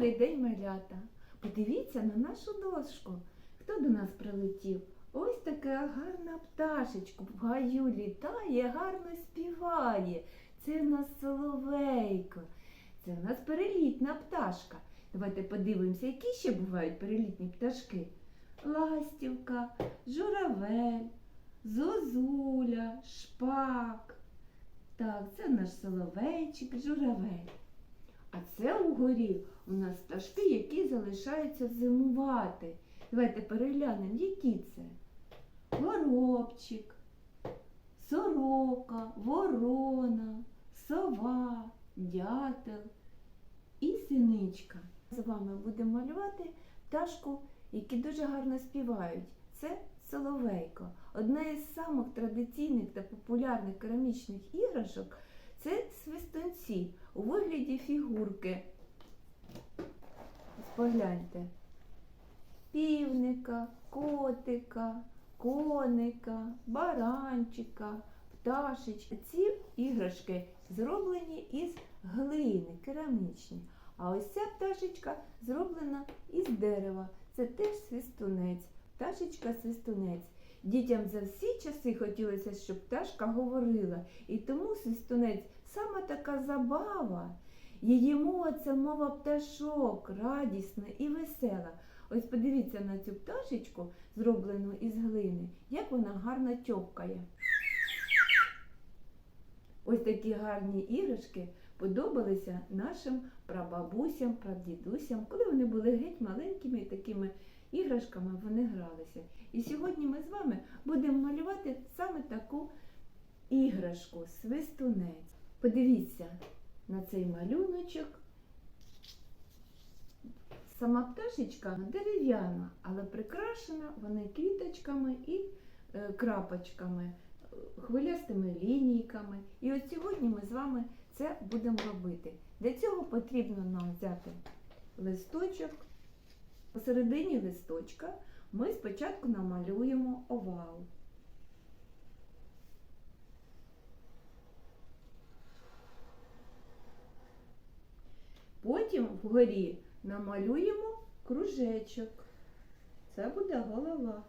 Добрий день, малята! Подивіться на нашу дошку. Хто до нас прилетів? Ось така гарна пташечка в гаю літає, гарно співає. Це в нас соловейко. Це в нас перелітна пташка. Давайте подивимося, які ще бувають перелітні пташки. Ластівка, журавель, зозуля, шпак. Так, це наш соловейчик, журавель. А це угорі у нас пташки, які залишаються зимувати. Давайте переглянемо, які це. Горобчик, сорока, ворона, сова, дятел і синичка. З вами будемо малювати пташку, які дуже гарно співають. Це соловейко. Одна із самих традиційних та популярних керамічних іграшок це свистунці у вигляді фігурки. Погляньте. Півника, котика, коника, баранчика, пташечки. Ці іграшки зроблені із глини, керамічні. А ось ця пташечка зроблена із дерева. Це теж свистунець, пташечка-свистунець. Дітям за всі часи хотілося, щоб пташка говорила, і тому свистунець саме така забава. Її мова це мова пташок, радісна і весела. Ось подивіться на цю пташечку, зроблену із глини, як вона гарно тьопкає. Ось такі гарні іграшки подобалися нашим прабабусям, прадідусям, коли вони були геть маленькими і такими іграшками вони гралися. І сьогодні ми з вами будемо малювати саме таку іграшку свистунець. Подивіться на цей малюночок. Сама пташечка дерев'яна, але прикрашена вона квіточками і е, крапочками, хвилястими лінійками. І от сьогодні ми з вами це будемо робити. Для цього потрібно нам взяти листочок. Посередині листочка ми спочатку намалюємо овал. Потім вгорі намалюємо кружечок. Це буде голова.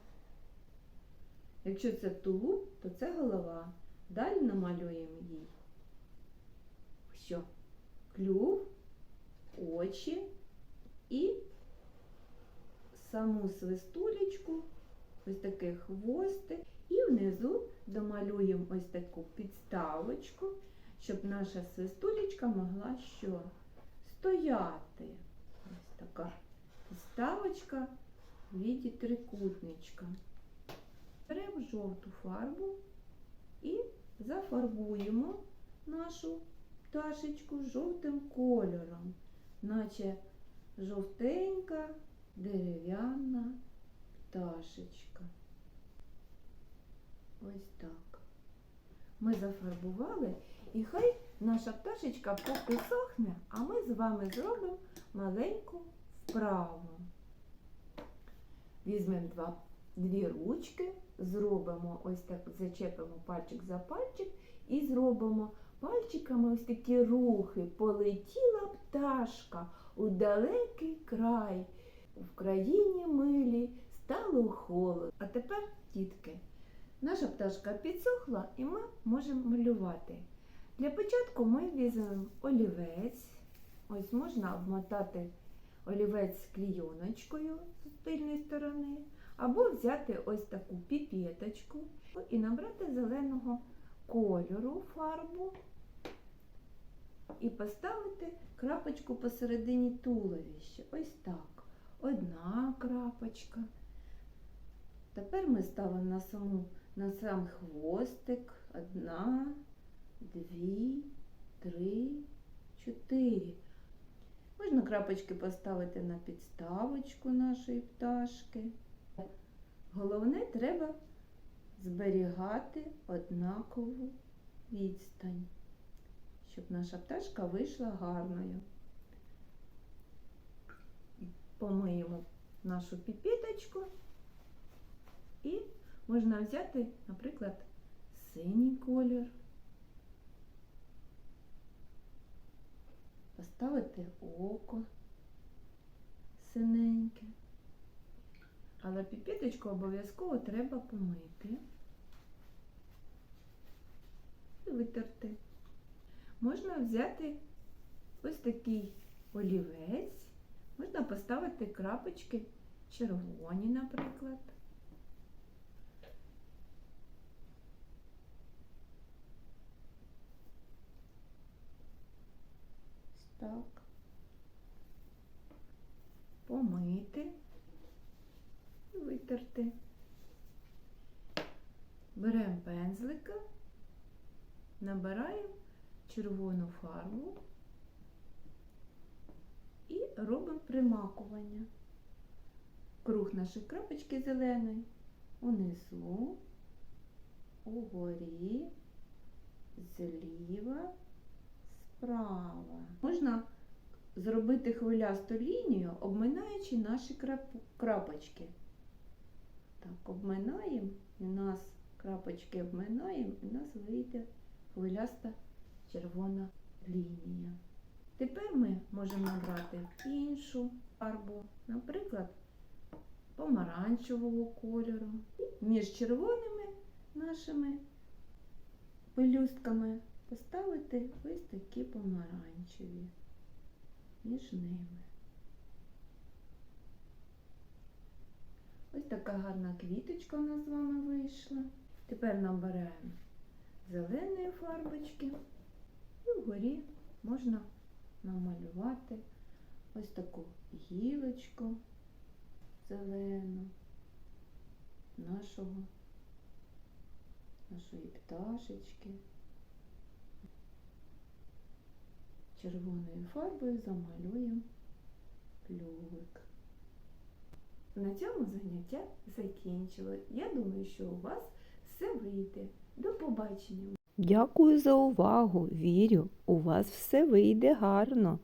Якщо це тулуб, то це голова. Далі намалюємо їй. Що? Клюв, очі і саму свистулечку, ось такий хвостик. І внизу домалюємо ось таку підставочку, щоб наша свистулечка могла що? Стояти. Ось така підставочка в віді трикутничка. Беремо жовту фарбу і зафарбуємо нашу пташечку жовтим кольором, наче жовтенька дерев'яна пташечка. Ось так. Ми зафарбували, і хай наша пташечка поки сохне, а ми з вами зробимо маленьку вправу. Візьмемо два, дві ручки, зробимо ось так, зачепимо пальчик за пальчик і зробимо пальчиками ось такі рухи. Полетіла пташка у далекий край. В країні милі стало холод. А тепер, дітки, наша пташка підсохла і ми можемо малювати. Для початку ми візьмемо олівець. Ось можна обмотати олівець клійоночкою з тильної сторони, або взяти ось таку піпеточку і набрати зеленого кольору фарбу і поставити крапочку посередині туловища. Ось так. Одна крапочка. Тепер ми ставимо на, саму, на сам хвостик. Одна, дві, три, чотири. Можна крапочки поставити на підставочку нашої пташки. Головне, треба зберігати однакову відстань, щоб наша пташка вийшла гарною. Помиємо нашу піпіточку і можна взяти, наприклад, синій колір, поставити око. синеньке. Але піпіточку обов'язково треба помити і витерти. Можна взяти ось такий олівець, можна поставити крапочки червоні, наприклад. Так. Помити і витерти. Беремо пензлика, набираємо червону фарбу робимо примакування. Круг нашої крапочки зеленої унизу, угорі, зліва, справа. Можна зробити хвилясту лінію, обминаючи наші крап- крапочки. Так, обминаємо, і нас крапочки обминаємо, і у нас вийде хвиляста червона лінія. Тепер ми можемо набрати іншу фарбу, наприклад, помаранчевого кольору. Між червоними нашими пелюстками поставити ось такі помаранчеві між ними. Ось така гарна квіточка у нас з вами вийшла. Тепер набираємо зеленої фарбочки і вгорі можна намалювати ось таку гілочку зелену нашого, нашої пташечки. Червоною фарбою замалюємо клювик. На цьому заняття закінчили. Я думаю, що у вас все вийде. До побачення! Дякую за увагу. Вірю, у вас все вийде гарно.